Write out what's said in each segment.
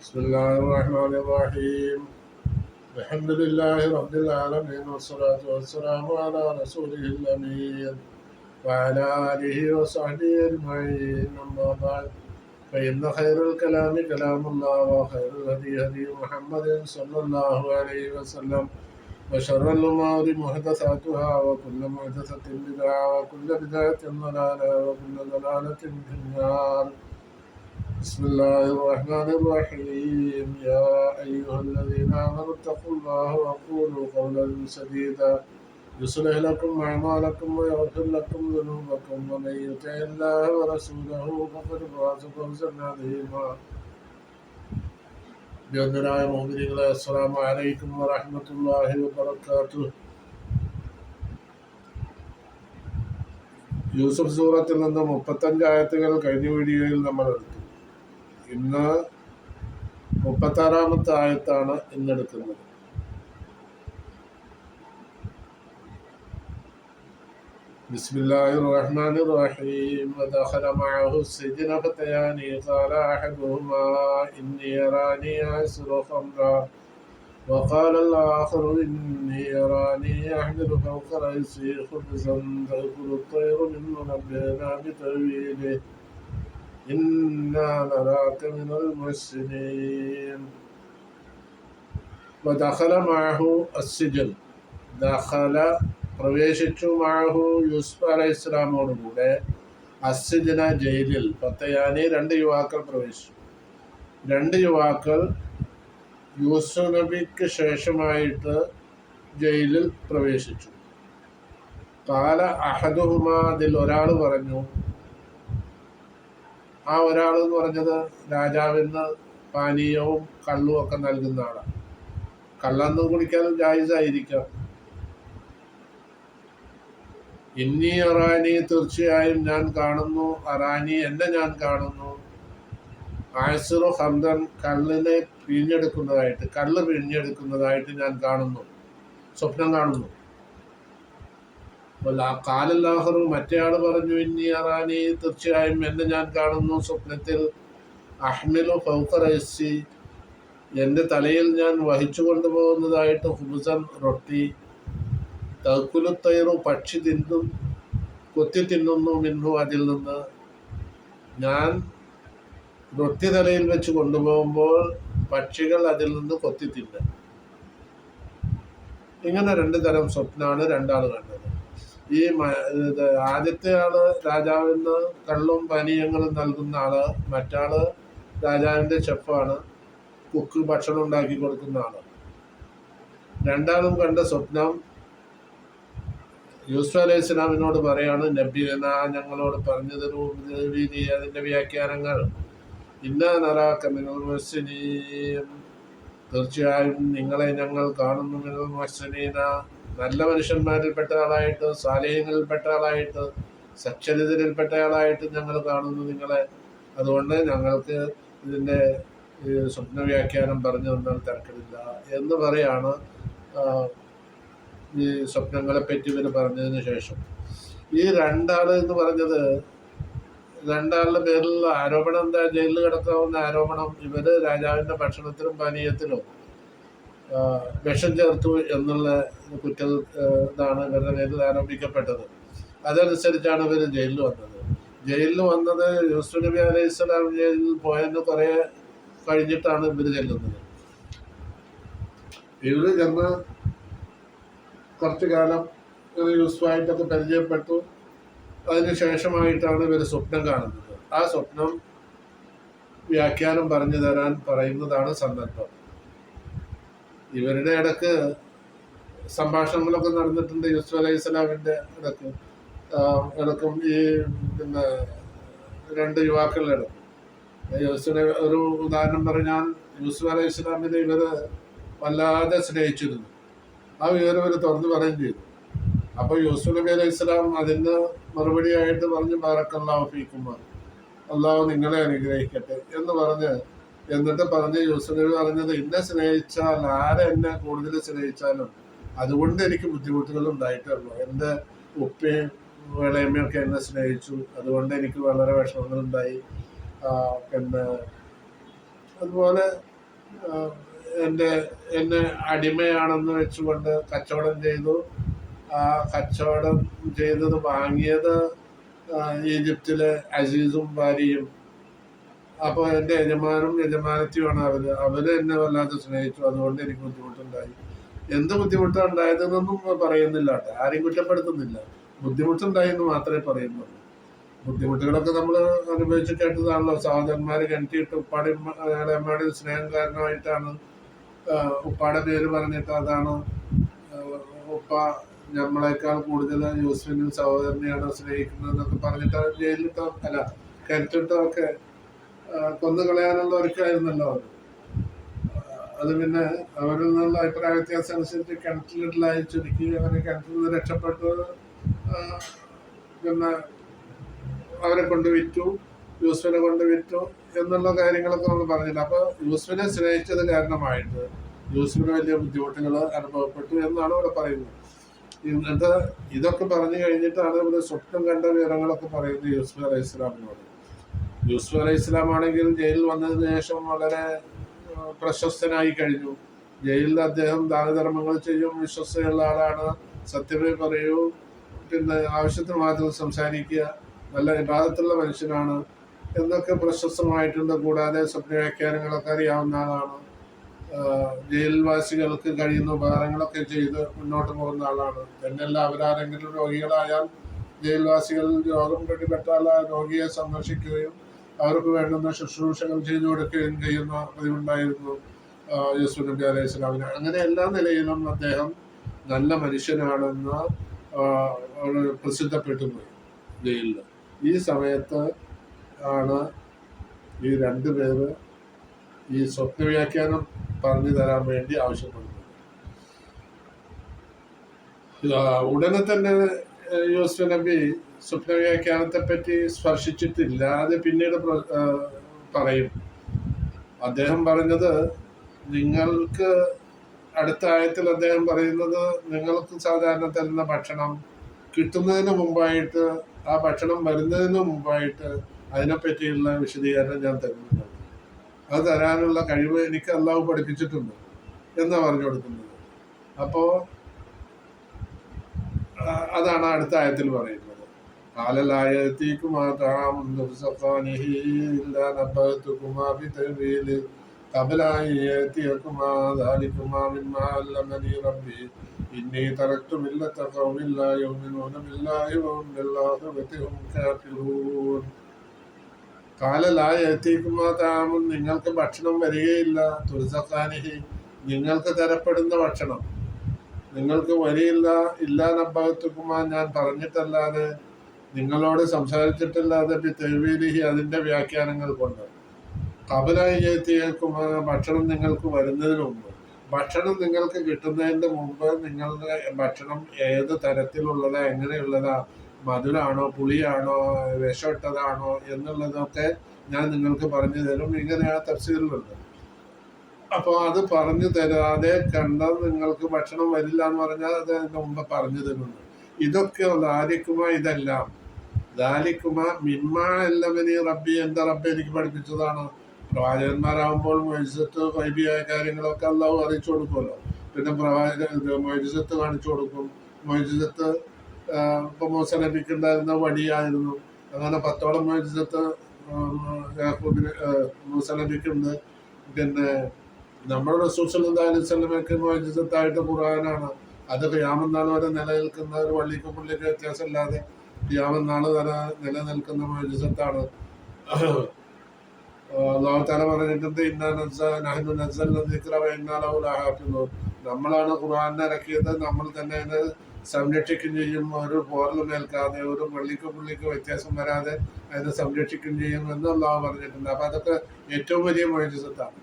بسم الله الرحمن الرحيم. الحمد لله رب العالمين والصلاة والسلام على رسوله الأمين وعلى آله وصحبه أجمعين. أما بعد فإن خير الكلام كلام الله وخير الهدي هدي محمد صلى الله عليه وسلم وشر الأمور محدثاتها وكل محدثة بدعة وكل بدعة ضلالة وكل ضلالة في النار. بسم الله الرحمن الرحيم يا أيها الذين آمنوا اتقوا الله وقولوا قولا سديدا يصلح لكم أعمالكم ويغفر لكم ذنوبكم ومن يطع الله ورسوله فقد فاز فوزا عظيما ബഹുമാനായ മോമിനികളെ അസ്സലാമു അലൈക്കും വറഹ്മത്തുള്ളാഹി വബറകാതുഹു യൂസഫ് സൂറത്തിൽ നിന്ന് മുപ്പത്തഞ്ച് ആയത്തുകൾ കഴിഞ്ഞ വീഡിയോയിൽ നമ്മൾ എടുത്തു ഇന്ന് മുപ്പത്താറാമത്തെ ആയത്താണ് ഇന്നെടുക്കുന്നത് بسم الله الرحمن الرحيم ودخل معه السجن فتيان قال أحدهما إني أراني أعصر خمرا وقال الآخر إني أراني أحمل فوق رأسي خبزا تأكل الطير منه نبئنا بتأويله إنا نراك من المحسنين ودخل معه السجن دخل പ്രവേശിച്ചു മാഹു യൂസുഫ് അലൈഹി ഇസ്ലാമോടുകൂടെ അസിജന ജയിലിൽ പത്തയാനി രണ്ട് യുവാക്കൾ പ്രവേശിച്ചു രണ്ട് യുവാക്കൾ യൂസുഫ് നബിക്ക് ശേഷമായിട്ട് ജയിലിൽ പ്രവേശിച്ചു കാല അഹദുഹുമ അതിൽ ഒരാൾ പറഞ്ഞു ആ ഒരാൾ എന്ന് പറഞ്ഞത് രാജാവിന് പാനീയവും കള്ളും ഒക്കെ നൽകുന്ന ആളാണ് കള്ളന്ന് കുടിക്കാനും ജായിസായിരിക്കാം. ഇന്നി അറാനി തീർച്ചയായും ഞാൻ കാണുന്നു. അറാനി എന്നെ ഞാൻ കാണുന്നു. ആയസുറു ഹംദൻ കള്ളിനെ പിഴിഞ്ഞെടുക്കുന്നതായിട്ട് കള്ള് പിഴിഞ്ഞെടുക്കുന്നതായിട്ട് ഞാൻ കാണുന്നു. സ്വപ്നം കാണുന്നു. കാലല്ലാഹറു മറ്റേയാൾ പറഞ്ഞു ഇന്നി അറാനി തീർച്ചയായും എന്നെ ഞാൻ കാണുന്നു സ്വപ്നത്തിൽ. അഹ്മിലു ഫൗഖറസി എന്റെ തലയിൽ ഞാൻ വഹിച്ചു കൊണ്ടുപോകുന്നതായിട്ട് ഹുബുസൻ റൊട്ടി. തൈറു പക്ഷി തിന്നും കൊത്തി തിന്നുന്നു മിന്നു അതിൽ നിന്ന്. ഞാൻ റൊട്ടി തലയിൽ വെച്ച് കൊണ്ടുപോകുമ്പോൾ പക്ഷികൾ അതിൽ നിന്ന് കൊത്തി തിന്നും. ഇങ്ങനെ രണ്ട് തരം സ്വപ്നമാണ് രണ്ടാൾ കണ്ടത്. ഈ ആദ്യത്തെ ആൾ രാജാവിന് കള്ളും പാനീയങ്ങളും നൽകുന്ന ആൾ മറ്റാൾ രാജാവിന്റെ ഷെഫാണ്. കുക്ക് ഭക്ഷണം ഉണ്ടാക്കി കൊടുക്കുന്ന ആൾ. രണ്ടാളും കണ്ട സ്വപ്നം യൂസുഫ് അലൈഹി ഇസ്ലാമിനോട് പറയാണ് നബി എന്നാ ഞങ്ങളോട് പറഞ്ഞു തരൂ രീതി അതിന്റെ വ്യാഖ്യാനങ്ങൾ? ഇന്ന മുസ്ലിം തീർച്ചയായും നിങ്ങളെ ഞങ്ങൾ കാണുന്നു മിനൽ നല്ല മനുഷ്യന്മാരിൽപ്പെട്ട ആളായിട്ട് സാലേഹങ്ങളിൽപ്പെട്ട ആളായിട്ട് സച്ചരിതരിൽപ്പെട്ട ആളായിട്ട് ഞങ്ങൾ കാണുന്നു നിങ്ങളെ. അതുകൊണ്ട് ഞങ്ങൾക്ക് ഇതിന്റെ സ്വപ്ന വ്യാഖ്യാനം പറഞ്ഞു തന്നാൽ തിരക്കിടില്ല. എന്ന് പറയാണ് ഈ സ്വപ്നങ്ങളെ പറ്റി ഇവർ പറഞ്ഞതിന് ശേഷം. ഈ രണ്ടാൾ എന്ന് പറഞ്ഞത് രണ്ടാളുടെ പേരിലുള്ള ആരോപണം എന്താ? ജയിലിൽ കിടക്കാവുന്ന ആരോപണം ഇവർ രാജാവിന്റെ ഭക്ഷണത്തിലും പാനീയത്തിലും വിഷം ചേർത്തു എന്നുള്ള കുറ്റ ഇതാണ് ഇവരുടെ പേരിൽ ആരോപിക്കപ്പെട്ടത്. അതനുസരിച്ചാണ് ഇവർ ജയിലിൽ വന്നത്. ജയിലിൽ വന്നത് യൂസുഫ് നബി അലൈഹി സ്വലാം ജയിലിൽ പോയെന്ന് കുറെ കഴിഞ്ഞിട്ടാണ് ഇവർ ചെല്ലുന്നത്. ഇവർ ചെന്ന് കുറച്ചു കാലം യൂസുഫായിട്ടൊക്കെ പരിചയപ്പെട്ടു. അതിന് ശേഷമായിട്ടാണ് ഇവർ സ്വപ്നം കാണുന്നത്. ആ സ്വപ്നം വ്യാഖ്യാനം പറഞ്ഞു തരാൻ പറയുന്നതാണ് സന്ദർഭം. ഇവരുടെ ഇടയ്ക്ക് സംഭാഷണങ്ങളൊക്കെ നടന്നിട്ടുണ്ട് യൂസുഫ് അലൈഹി സ്വലാമിന്റെ ഇടയ്ക്ക്. ഇടക്കും ഈ പിന്നെ രണ്ട് യുവാക്കളുടെ ഇടക്കും. യൂസുഫിനെ ഒരു ഉദാഹരണം പറഞ്ഞാൽ യൂസുഫ് അലൈഹി സ്വലാമിനെ ഇവർ വല്ലാതെ സ്നേഹിച്ചിരുന്നു. ആ വിവരം ഇവർ തുറന്നു പറയുകയും ചെയ്തു. അപ്പോൾ യൂസുഫ് നബി അലൈഹി സ്വലാം അതിന് മറുപടിയായിട്ട് പറഞ്ഞു ബാറക്കല്ലാഹു ഫീക്കുമാർ അള്ളാഹു നിങ്ങളെ അനുഗ്രഹിക്കട്ടെ എന്ന് പറഞ്ഞ് എന്നിട്ട് പറഞ്ഞ യൂസുഫ് നബി പറഞ്ഞത് എന്നെ സ്നേഹിച്ചാൽ ആരെ എന്നെ കൂടുതൽ സ്നേഹിച്ചാലും അതുകൊണ്ട് എനിക്ക് ബുദ്ധിമുട്ടുകൾ ഉണ്ടായിട്ടുള്ളൂ. എന്റെ ഉപ്പയും വിളയമ്മയൊക്കെ എന്നെ സ്നേഹിച്ചു. അതുകൊണ്ട് എനിക്ക് വളരെ വിഷമങ്ങളുണ്ടായി പിന്നെ അതുപോലെ എന്റെ എന്നെ അടിമയാണെന്ന് വെച്ചുകൊണ്ട് കച്ചവടം ചെയ്തു. ആ കച്ചവടം ചെയ്തത് വാങ്ങിയത് ഈജിപ്തിലെ അസീസും ഭാര്യയും അപ്പോൾ എന്റെ യജമാനും യജമാനത്തിയുമാണ് അവർ. അവർ എന്നെ വല്ലാതെ സ്നേഹിച്ചു. അതുകൊണ്ട് എനിക്ക് ബുദ്ധിമുട്ടുണ്ടായി. എന്ത് ബുദ്ധിമുട്ടാണ് ഉണ്ടായതെന്നൊന്നും പറയുന്നില്ല. ആരെയും കുറ്റപ്പെടുത്തുന്നില്ല. ബുദ്ധിമുട്ടുണ്ടായി എന്ന് മാത്രമേ പറയുന്നുള്ളൂ. ബുദ്ധിമുട്ടുകളൊക്കെ നമ്മൾ അനുഭവിച്ച് കേട്ടതാണല്ലോ സഹോദരന്മാർ കിണറ്റിയിട്ട് ഉപ്പാടെ അയാളെ അമ്മയുടെ സ്നേഹം കാരണമായിട്ടാണ് ഉപ്പാടെ പേര് പറഞ്ഞിട്ട് അതാണ് ഉപ്പ നമ്മളെക്കാൾ കൂടുതൽ യൂസ്ഫിനും സഹോദരനെയാണ് സ്നേഹിക്കുന്നത് എന്നൊക്കെ പറഞ്ഞിട്ട് ജയിലിട്ടോ അല്ല കിണറ്റിട്ടോ ഒക്കെ ആഹ് കൊന്നു കളയാനുള്ള ഒരുക്കായിരുന്നല്ലോ അത്. പിന്നെ അവരിൽ നിന്നുള്ള അഭിപ്രായ വ്യത്യാസം അനുസരിച്ച് കിണറ്റിലിടലായി ചുരുക്കി അങ്ങനെ കിണറ്റിൽ നിന്ന് രക്ഷപ്പെട്ടു. പിന്നെ അവരെ കൊണ്ട് വിറ്റു യൂസ്ഫിനെ കൊണ്ട് വിറ്റു എന്നുള്ള കാര്യങ്ങളൊക്കെ നമ്മൾ പറഞ്ഞില്ല. അപ്പോൾ യൂസ്ഫിനെ സ്നേഹിച്ചത് കാരണമായിട്ട് യൂസ്ഫിന് വലിയ ബുദ്ധിമുട്ടുകൾ അനുഭവപ്പെട്ടു എന്നാണ് ഇവിടെ പറയുന്നത്. എന്നിട്ട് ഇതൊക്കെ പറഞ്ഞു കഴിഞ്ഞിട്ടാണ് ഇവിടെ സ്വപ്നം കണ്ട വിവരങ്ങളൊക്കെ പറയുന്നത് യൂസ്ഫ് അലൈഹി ഇസ്ലാമിനോട് യൂസ്ഫ് അലൈഹി ഇസ്ലാം ആണെങ്കിൽ ജയിലിൽ വന്നതിന് ശേഷം വളരെ പ്രശസ്തനായി കഴിഞ്ഞു. ജയിലിൽ അദ്ദേഹം ദാനധർമ്മങ്ങൾ ചെയ്യും വിശ്വസ്തയുള്ള ആളാണ്. സത്യമേ പറയൂ. പിന്നെ ആവശ്യത്തിന് മാത്രം സംസാരിക്കുക. നല്ല വിഭാഗത്തിലുള്ള മനുഷ്യനാണ്. എന്നൊക്കെ പ്രശസ്തമായിട്ടുണ്ട്. കൂടാതെ സ്വപ്നവ്യാഖ്യാനങ്ങളൊക്കെ അറിയാവുന്ന ആളാണ്. ജയിൽവാസികൾക്ക് കഴിയുന്ന ഉപകാരങ്ങളൊക്കെ ചെയ്ത് മുന്നോട്ട് പോകുന്ന ആളാണ്. തന്നെയല്ല അവരാരെങ്കിലും രോഗികളായാൽ ജയിൽവാസികളിൽ രോഗം പിടിപെട്ടാൽ ആ രോഗിയെ സന്ദർശിക്കുകയും അവർക്ക് വേണ്ടുന്ന ശുശ്രൂഷകൾ ചെയ്തു കൊടുക്കുകയും ചെയ്യുന്ന പതിവുണ്ടായിരുന്നു യേശു യൂസുഫ് നബി അലൈഹി സ്വലാമിന് അങ്ങനെ എല്ലാ നിലയിലും അദ്ദേഹം നല്ല മനുഷ്യനാണെന്ന് പ്രസിദ്ധപ്പെട്ടു പോയി ഈ സമയത്ത് ആണ് ഈ രണ്ടു പേര് ഈ സ്വപ്ന വ്യാഖ്യാനം പറഞ്ഞു തരാൻ വേണ്ടി ആവശ്യപ്പെടുന്നത്. ഉടനെ തന്നെ യൂസുഫ് നബി സ്വപ്ന വ്യാഖ്യാനത്തെ പറ്റി സ്പർശിച്ചിട്ടില്ലാതെ പിന്നീട് പറയും. അദ്ദേഹം പറഞ്ഞത് നിങ്ങൾക്ക് അടുത്ത ആയത്തിൽ അദ്ദേഹം പറയുന്നത് നിങ്ങൾക്ക് സാധാരണ തരുന്ന ഭക്ഷണം കിട്ടുന്നതിന് മുമ്പായിട്ട് ആ ഭക്ഷണം വരുന്നതിന് മുമ്പായിട്ട് അതിനെപ്പറ്റിയുള്ള വിശദീകരണം ഞാൻ തരുന്നുണ്ട്. അത് തരാനുള്ള കഴിവ് എനിക്ക് അള്ളാഹു പഠിപ്പിച്ചിട്ടുണ്ട് എന്ന് പറഞ്ഞു കൊടുക്കുന്നത്. അപ്പോ അതാണ് അടുത്ത ആയത്തിൽ പറയുന്നത്. കാലലായത്തിക്കുമാ قبلأياتيكما ذلكما مما علمني ربي إني تركت ملة قوم لا يؤمنون بالله وهم بالآخرة هم كافرون കാലലായത്തിക്കുമാ താമും നിങ്ങൾക്ക് ഭക്ഷണം വരികയില്ല തുർസഖാനിഹി നിങ്ങൾക്ക് തരപ്പെടുന്ന ഭക്ഷണം നിങ്ങൾക്ക് വരിയില്ല ഇല്ലാ നബ്ബത്തുക്കുമാ ഞാൻ പറഞ്ഞിട്ടല്ലാതെ നിങ്ങളോട് സംസാരിച്ചിട്ടില്ലാതെ തെരുവീലിഹി അതിന്റെ വ്യാഖ്യാനങ്ങൾ കൊണ്ട്. കബലായിക്കുമാ ഭക്ഷണം നിങ്ങൾക്ക് വരുന്നതിന് മുമ്പ്. ഭക്ഷണം നിങ്ങൾക്ക് കിട്ടുന്നതിന്റെ മുമ്പ് നിങ്ങളുടെ ഭക്ഷണം ഏത് തരത്തിലുള്ളതാ എങ്ങനെയുള്ളതാ മധുരാണോ പുളിയാണോ വിഷമിട്ടതാണോ എന്നുള്ളതൊക്കെ ഞാൻ നിങ്ങൾക്ക് പറഞ്ഞു തരും. ഇങ്ങനെയാണ് തഫ്സീലുള്ളത് അപ്പോൾ അത് പറഞ്ഞു തരാതെ കണ്ട നിങ്ങൾക്ക് ഭക്ഷണം വരില്ല എന്ന് പറഞ്ഞാൽ അത് മുമ്പ് പറഞ്ഞു തരുന്നു ഇതൊക്കെ ദാലിക്കുമ ഇതെല്ലാം. റബ്ബി എന്റെ റബ്ബി എനിക്ക് പഠിപ്പിച്ചതാണ്. പ്രവാചകന്മാരാകുമ്പോൾ മൊയ്സത്ത് വൈബിയായ കാര്യങ്ങളൊക്കെ അള്ളാഹു അറിയിച്ചു കൊടുക്കുമല്ലോ. പിന്നെ പ്രവാചക മൊയ്സത്ത് കാണിച്ചു കൊടുക്കും. മൊയ്സത്ത് ഇപ്പൊ മൂസ നബിക്ക് ഉണ്ടായിരുന്ന വടിയായിരുന്നു. അങ്ങനെ പത്തോളം മൊയ്സത്ത് നബിക്കുണ്ട്. പിന്നെ നമ്മുടെ അലൈഹി വസല്ലമയ്ക്ക് മൊയ്സത്തായിട്ട് ഖുർആനാണ്. അത് ഖിയാമനാൾ വരെ നിലനിൽക്കുന്ന ഒരു വള്ളിക്കും പുള്ളിക്കും വ്യത്യാസമില്ലാതെ ഖിയാമനാൾ വരെ നിലനിൽക്കുന്ന മൊയ്സത്താണ് അള്ളാഹു താല പറഞ്ഞിട്ടുണ്ട് ഇന്നാ നസ്സ നഹ്നു നസ്സൽന ദിക്റ വ ഇന്നാ ലഹു ലഹാഫിളൂൻ നമ്മളാണ് ഖുർആാനെ ഇറക്കിയത് നമ്മൾ തന്നെ അതിനെ സംരക്ഷിക്കുകയും ചെയ്യും. ഒരു പോറലും ഏൽക്കാതെ ഒരു പള്ളിക്ക് പുള്ളിക്ക് വ്യത്യാസം വരാതെ അതിനെ സംരക്ഷിക്കുകയും ചെയ്യും എന്ന് അള്ളാഹു പറഞ്ഞിട്ടുണ്ട്. അപ്പൊ അതൊക്കെ ഏറ്റവും വലിയ മൊഴിസത്താണ്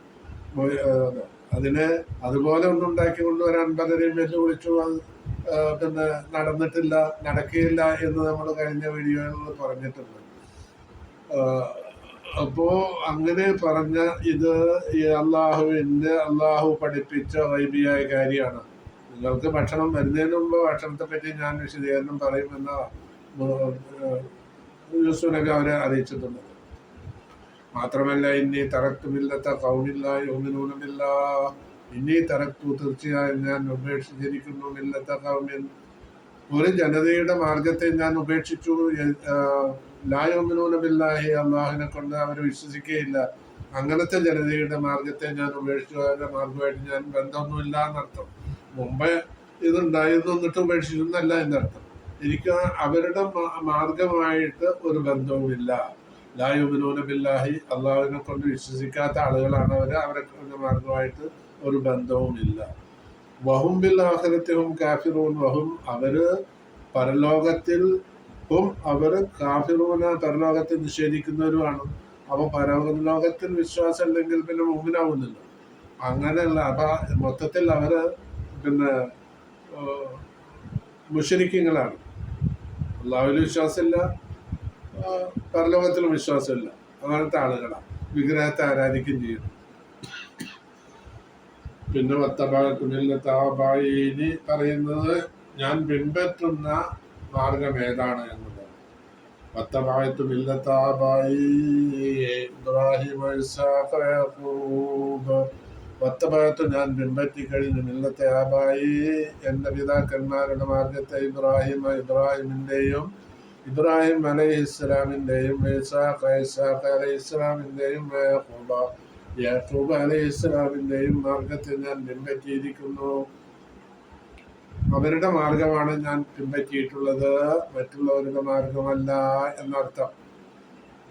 അതിനെ അതുപോലെ ഒന്നുണ്ടാക്കി കൊണ്ടുവരാൻ പലരെയും വെല്ലുവിളിച്ചു. അത് പിന്നെ നടന്നിട്ടില്ല നടക്കുകയില്ല എന്ന് നമ്മൾ കഴിഞ്ഞ വീഡിയോയിൽ പറഞ്ഞിട്ടുണ്ട്. അപ്പോ അങ്ങനെ പറഞ്ഞ ഇത് അള്ളാഹുവിന്റെ അള്ളാഹു പഠിപ്പിച്ച വൈബിയായ കാര്യമാണ്. നിങ്ങൾക്ക് ഭക്ഷണം വരുന്നതിന് മുമ്പ് ഭക്ഷണത്തെ പറ്റി ഞാൻ വിശദീകരണം പറയുമെന്ന യൂസുനൊക്കെ അവരെ അറിയിച്ചിട്ടുണ്ട്. മാത്രമല്ല ഇനി തറക്കുമില്ലത്തെ കൗമില്ല യോമിനൂനമില്ല ഇനി തറക്കൂ തീർച്ചയായും ഞാൻ ഉപേക്ഷിച്ചിരിക്കുന്നു. മില്ലത്ത കൗമിൻ ഒരു ജനതയുടെ മാർഗത്തെ ഞാൻ ഉപേക്ഷിച്ചു. ലായോമിനൂനമില്ലാഹി അള്ളാഹിനെ കൊണ്ട് അവർ വിശ്വസിക്കുകയില്ല. അങ്ങനത്തെ ജനതയുടെ മാർഗത്തെ ഞാൻ ഉപേക്ഷിച്ചു. അവരുടെ മാർഗമായിട്ട് ഞാൻ ബന്ധമൊന്നുമില്ല എന്നർത്ഥം. മുമ്പ് ഇതുണ്ടായിരുന്നു എന്നിട്ട് ഉപേക്ഷിക്കുന്നല്ല എന്നർത്ഥം. എനിക്ക് അവരുടെ മാർഗമായിട്ട് ഒരു ബന്ധവുമില്ല. ലായുബിനൂന ബില്ലാഹി അള്ളാഹുവിനെ കൊണ്ട് വിശ്വസിക്കാത്ത ആളുകളാണ് അവർ അവരെ മാർഗമായിട്ട് ഒരു ബന്ധവുമില്ല. വഹും ബിൽ ആഖിറത്തിഹും കാഫിറൂൻ വഹും അവർ പരലോകത്തിൽ ഹും അവർ കാഫിറൂന പരലോകത്തിൽ നിഷേധിക്കുന്നവരുമാണ്. അപ്പൊ പരലോകത്തിൽ വിശ്വാസം ഇല്ലെങ്കിൽ പിന്നെ മുമ്പിനാവുന്നില്ല. അങ്ങനെയല്ല അപ്പൊ മൊത്തത്തിൽ അവർ പിന്നെ മുഷരിക്കങ്ങളാണ് അള്ളാഹുവിൽ വിശ്വാസമില്ല പരലോകത്തിലും വിശ്വാസമില്ല. അങ്ങനത്തെ ആളുകളാണ്. വിഗ്രഹത്തെ ആരാധിക്കുകയും ചെയ്യുന്നു. പിന്നെ വത്തബായിനി പറയുന്നത് ഞാൻ പിൻപറ്റുന്ന മാർഗം ഏതാണ് എന്നുള്ളത്. വത്തബായത്തു മില്ലത്താബായി ഇബ്രാഹിം ഇസ്ഹാഖ് യാഖൂബ് വത്തബായത്തു ഞാൻ പിൻപറ്റി കഴിഞ്ഞു മില്ലത്തെ ആബായി എന്റെ പിതാക്കന്മാരുടെ മാർഗത്തെ ഇബ്രാഹിം ഇബ്രാഹിമിന്റെയും ഇബ്രാഹിം അലൈഹി ഇസ്ലാമിന്റെയും അലൈഹി ഇസ്ലാമിന്റെയും യാക്കൂബ് അലൈഹി ഇസ്ലാമിന്റെയും മാർഗത്തെ ഞാൻ പിൻപറ്റിയിരിക്കുന്നു. അവരുടെ മാർഗമാണ് ഞാൻ പിൻപറ്റിയിട്ടുള്ളത്. മറ്റുള്ളവരുടെ മാർഗമല്ല എന്നർത്ഥം.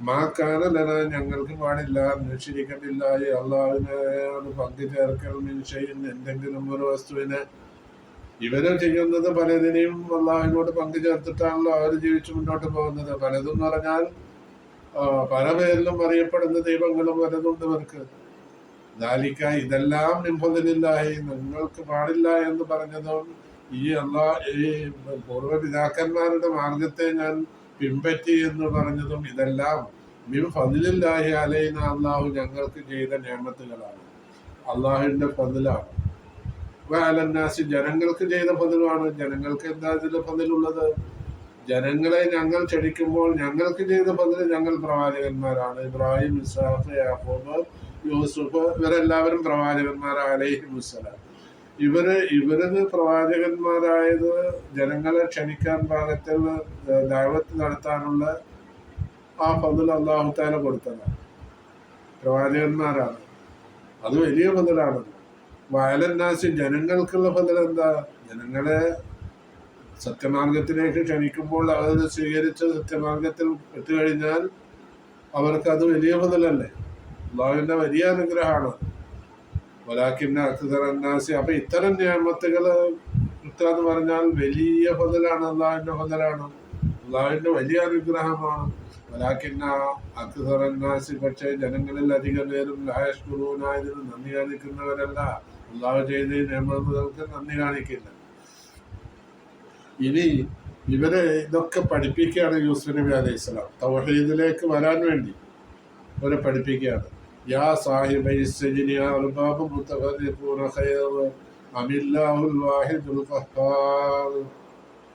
മാക്കാനലന ഞങ്ങൾക്ക് പാടില്ല നിശ്ചയിക്കത്തില്ല അള്ളാഹുവിനെയാണ് പങ്കു ചേർക്കൽ ചെയ്യുന്ന എന്തെങ്കിലും ഒരു വസ്തുവിനെ. ഇവർ ചെയ്യുന്നത് പലതിനെയും അള്ളാഹുവിനോട് പങ്കു ചേർത്തിട്ടാണല്ലോ അവർ ജീവിച്ചു മുന്നോട്ട് പോകുന്നത്. പലതും പറഞ്ഞാൽ ആ, പല പേരിലും അറിയപ്പെടുന്ന ദൈവങ്ങളും വരുന്നുണ്ട് ഇവർക്ക്. ദാലിക്ക ഇതെല്ലാം നിമ്പതിലില്ലായി നിങ്ങൾക്ക് പാടില്ല എന്ന് പറഞ്ഞതും ഈ അള്ളാ ഈ പൂർവപിതാക്കന്മാരുടെ മാർഗത്തെ ഞാൻ പിൻപറ്റി എന്ന് പറഞ്ഞതും ഇതെല്ലാം മിൻ ഫതിലില്ലാഹി അലൈന അള്ളാഹു ഞങ്ങൾക്ക് ചെയ്ത നിയമത്തുകളാണ് അള്ളാഹുവിന്റെ ഫതിലാണ്. വാലന്നാസി ജനങ്ങൾക്ക് ചെയ്ത ഫതിലുമാണ്. ജനങ്ങൾക്ക് എന്താ ഇതിൽ ഫതിലുള്ളത്? ജനങ്ങളെ ഞങ്ങൾ ക്ഷണിക്കുമ്പോൾ ഞങ്ങൾക്ക് ചെയ്ത പതിന് ഞങ്ങൾ പ്രവാചകന്മാരാണ്. ഇബ്രാഹിം ഇസാഫ് യാഹോബ് യൂസുഫ് ഇവരെല്ലാവരും പ്രവാചകന്മാരാണ് അലൈഹി മുസ്സലാം ഇവർ ഇവരത് പ്രവാചകന്മാരായത് ജനങ്ങളെ ക്ഷണിക്കാൻ പാകത്തിൽ ദൈവത്ത് നടത്താനുള്ള ആ പതിൽ അള്ളാഹു താല കൊടുത്തതാണ്. പ്രവാചകന്മാരാണ്. അത് വലിയ പതിലാണ് വയലന്നാസി ജനങ്ങൾക്കുള്ള പതിൽ എന്താ? ജനങ്ങളെ സത്യമാർഗത്തിലേക്ക് ക്ഷണിക്കുമ്പോൾ അവർ സ്വീകരിച്ച സത്യമാർഗത്തിൽ എത്തിക്കഴിഞ്ഞാൽ അവർക്ക് അത് വലിയ മുതലല്ലേ? അള്ളാഹുവിന്റെ വലിയ അനുഗ്രഹമാണ്. ഒരാക്കിന്റെ അക്തറന്നാസി അപ്പൊ ഇത്തരം നിയമത്തുകൾ കിട്ടുക എന്ന് പറഞ്ഞാൽ വലിയ ബദലാണ് അള്ളാഹുവിന്റെ ബദലാണ് അള്ളാഹുവിന്റെ വലിയ അനുഗ്രഹമാണ്. ഒലാക്കിന്ന അക്തറന്നാസി പക്ഷേ ജനങ്ങളിൽ അധികം പേരും ലായഷ്കുറുവിനായതിന് നന്ദി കാണിക്കുന്നവരല്ല. അള്ളാഹു ചെയ്ത നിയമങ്ങൾക്ക് നന്ദി കാണിക്കില്ല. ഇനി ഇവരെ ഇതൊക്കെ പഠിപ്പിക്കുകയാണ് യൂസുഫ് നബി അലൈഹി സ്വലാം. തൗഹീദിലേക്ക് വരാൻ വേണ്ടി ഇവരെ പഠിപ്പിക്കുകയാണ്. യാ സാഹിബ്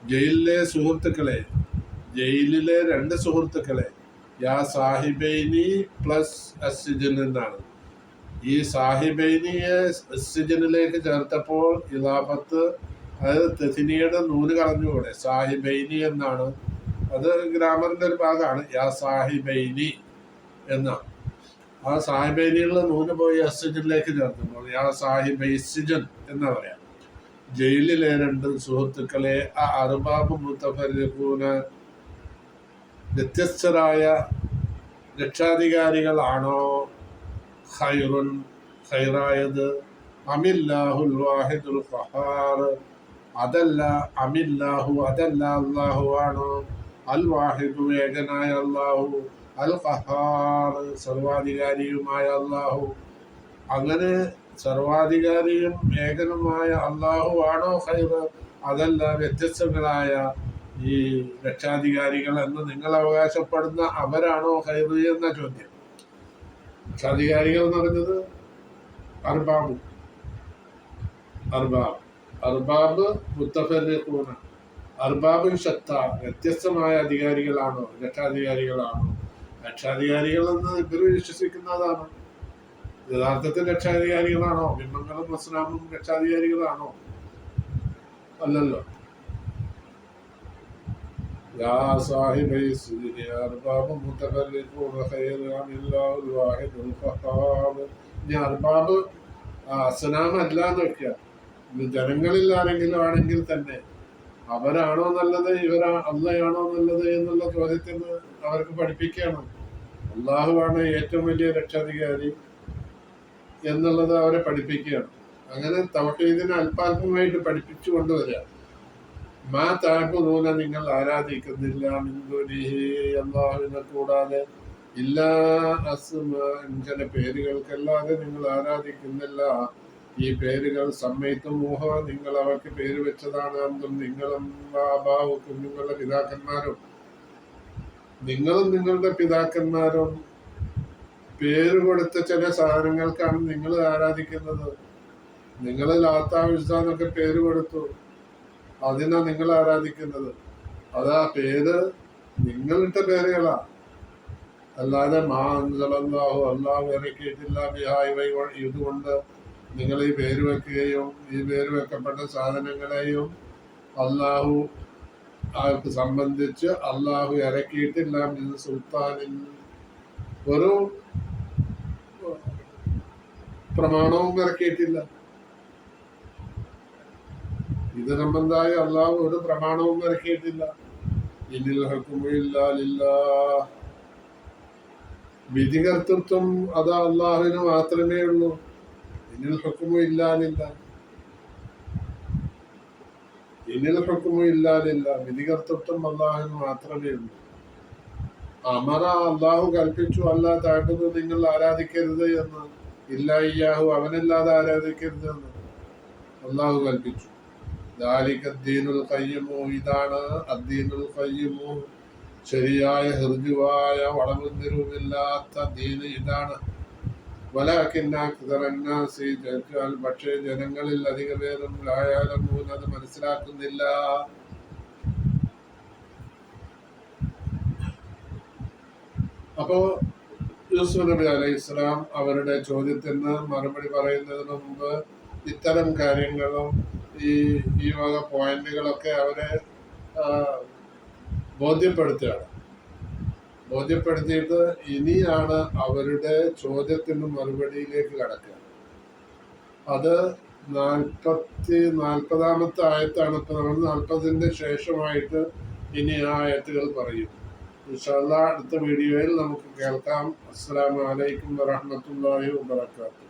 ജയിലിലെ സുഹൃത്തുക്കളെ ജയിലിലെ രണ്ട് സുഹൃത്തുക്കളെ യാ സാഹിബൈനി പ്ലസ് അസിജൻ എന്നാണ്. ഈ സാഹിബൈനിയെ അസിജനിലേക്ക് ചേർത്തപ്പോൾ ഇലാപത്ത് അത് തെസിനിയുടെ നൂൽ കളഞ്ഞുകൂടെ? സാഹിബൈനി എന്നാണ്. അത് ഗ്രാമറിന്റെ ഒരു ഭാഗമാണ്. യാ സാഹിബൈനി എന്നാണ്. ആ സാഹിബൈനിയുള്ള നൂൽ പോയി അസിജനിലേക്ക് ചേർത്തുമ്പോൾ യാ സാഹിബൈസിജൻ എന്ന് പറയാം? ജയിലിലെ രണ്ട് സുഹൃത്തുക്കളെ ആ അറുബാബ് മുത്തഫരിഖൂന വ്യത്യസ്തരായ രക്ഷാധികാരികളാണോ? ഖൈറുൻ ഖൈറായത് അമില്ലാഹുൽ വാഹിദുൽ ഖഹാർ അതല്ല അമില്ലാഹു അതല്ല അള്ളാഹു ആണ്. അൽ വാഹിദു ഏകനായ അള്ളാഹു അൽ ഖഹാർ സർവാധികാരിയുമായ അള്ളാഹു അങ്ങനെ സർവാധികാരിയും ഏകനുമായ അള്ളാഹു ആണോ ഖൈർ അതല്ല വ്യത്യസ്തങ്ങളായ ഈ രക്ഷാധികാരികൾ എന്ന് നിങ്ങൾ അവകാശപ്പെടുന്ന അവരാണോ ഖൈർ എന്ന ചോദ്യം. രക്ഷാധികാരികൾ എന്ന് പറഞ്ഞത് അർബാബു. അർബാബ്. അർബാബ് മുത്തഫരിഖൂന അർബാബുൽ ഷത്ത വ്യത്യസ്തമായ അധികാരികളാണോ രക്ഷാധികാരികളാണോ രക്ഷാധികാരികളെന്ന് ഇവർ വിശ്വസിക്കുന്നതാണ് യഥാർത്ഥത്തിൽ രക്ഷാധികാരികളാണോ ബിംബങ്ങളും അസ്ലാമും രക്ഷാധികാരികളാണോ അല്ലല്ലോ يا صاحبي السجن أرباب متفرقون خير عن الله الواحد القهار ഇനി അർബാബ് അസനാം അല്ല എന്ന് വെക്കുക ഇത് ജനങ്ങളിൽ ആരെങ്കിലും ആണെങ്കിൽ തന്നെ അവരാണോ നല്ലത് ഇവരാ അള്ളയാണോ നല്ലത് എന്നുള്ള ചോദ്യത്തിന് അവർക്ക് പഠിപ്പിക്കുകയാണ് അള്ളാഹുവാണ് ഏറ്റവും വലിയ രക്ഷാധികാരി എന്നുള്ളത് അവരെ പഠിപ്പിക്കുകയാണ്. അങ്ങനെ തൗഹീദിനെ അല്പാൽപമായിട്ട് പഠിപ്പിച്ചു കൊണ്ടുവരിക. മാ താഴ്പൂല നിങ്ങൾ ആരാധിക്കുന്നില്ല അള്ളാഹുവിനെ കൂടാതെ ഇല്ലാ അസുമ ചില പേരുകൾക്കല്ലാതെ നിങ്ങൾ ആരാധിക്കുന്നില്ല. ഈ പേരുകൾ സമ്മയത്തും നിങ്ങൾ അവർക്ക് പേര് വെച്ചതാണ് എന്തും നിങ്ങളും അഭാവക്കും നിങ്ങളുടെ പിതാക്കന്മാരും. നിങ്ങളും നിങ്ങളുടെ പിതാക്കന്മാരും പേര് കൊടുത്ത ചില സാധനങ്ങൾക്കാണ് നിങ്ങൾ ആരാധിക്കുന്നത്. നിങ്ങൾ ലാത്താവിഷ്ദാന്നൊക്കെ പേര് കൊടുത്തു. അതിനാ നിങ്ങൾ ആരാധിക്കുന്നത്. അതാ പേര് നിങ്ങളിട്ട പേരുകളാ. അല്ലാതെ മാ അഞ്ചലാഹു അള്ളാഹു ഇറക്കിയിട്ടില്ല ബിഹായ് ഇതുകൊണ്ട് നിങ്ങൾ ഈ പേര് വെക്കുകയും ഈ പേര് വെക്കപ്പെട്ട സാധനങ്ങളെയും അള്ളാഹു സംബന്ധിച്ച് അള്ളാഹു ഇറക്കിയിട്ടില്ല എന്ന് സുൽത്താനിൽ ഒരു പ്രമാണവും ഇറക്കിയിട്ടില്ല. ഇത് സംബന്ധമായി അള്ളാഹു ഒരു പ്രമാണവും ഇറക്കിയിട്ടില്ല. ഇനിൽ ഹക്കുമില്ല വിധികർത്തൃത്വം അത് അള്ളാഹുവിന് മാത്രമേ ഉള്ളൂ. ഇന്നിൽ ഹക്കുമു ഇല്ലാലില്ല ഇന്നിൽ ഹക്കുമു ഇല്ലാലില്ല വിധികർത്തൃത്വം അള്ളാഹുവിന് മാത്രമേ ഉള്ളൂ. അമറ അള്ളാഹു കൽപ്പിച്ചു. അല്ല താഴ്ന്നത് നിങ്ങൾ ആരാധിക്കരുത് എന്ന്. ഇല്ല ഇയാഹു അവനല്ലാതെ ആരാധിക്കരുത് എന്ന് അള്ളാഹു കൽപ്പിച്ചു. ദാലിക അദ്ദീനുൽ ഖയ്യിമു. ഇതാണ് അദ്ദീനുൽ കയ്യുമോ ശരിയായ ഹൃദുവായ വളമന്ദിരവുമില്ലാത്ത ദീന് ഇതാണ്. പക്ഷേ ജനങ്ങളിൽ അധിക പേരും ലായാലമൂൻ അത് മനസ്സിലാക്കുന്നില്ല. അപ്പോ യൂസുഫ് നബി അലൈഹി ഇസ്ലാം അവരുടെ ചോദ്യത്തിന് മറുപടി പറയുന്നതിന് മുമ്പ് ഇത്തരം കാര്യങ്ങളും ഈ ഈ വക പോയിന്റുകളൊക്കെ അവരെ ബോധ്യപ്പെടുത്തുകയാണ്. ബോധ്യപ്പെടുത്തിയിട്ട് ഇനിയാണ് അവരുടെ ചോദ്യത്തിന് മറുപടിയിലേക്ക് കടക്കുക. അത് നാൽപ്പത്തി നാൽപ്പതാമത്തെ ആയത്താണ്. ഇപ്പൊ നമ്മൾ നാൽപ്പതിന്റെ ശേഷമായിട്ട് ഇനി ആ ആയത്തുകൾ പറയും. ഇൻഷാല്ല അടുത്ത വീഡിയോയിൽ നമുക്ക് കേൾക്കാം. അസ്സാം വലൈക്കും വറഹ്മത്തുള്ളാഹി വബറകാതുഹു.